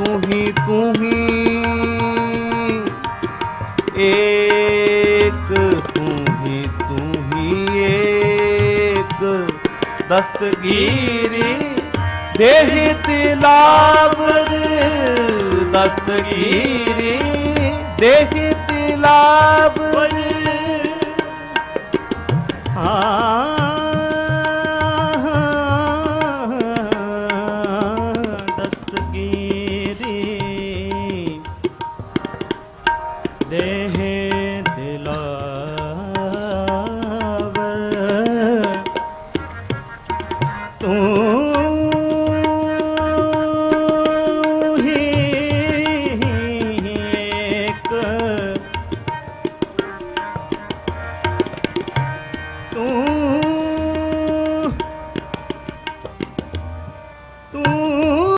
ਤੂੰ ਹੀ ਤੂੰ ਹੀ ਏਕ, ਤੂੰ ਹੀ ਤੂੰ ਹੀ ਏਕ। ਦਸਤਗੀਰੀ ਦੇਹ ਤਿਲਾਵਰ ਦਸਤਗੀਰੀ ਦੇਹ ਤਿਲਾਵਰ ਹਾਂ। ਦੇਹ ਤੂੰ ਤੂੰ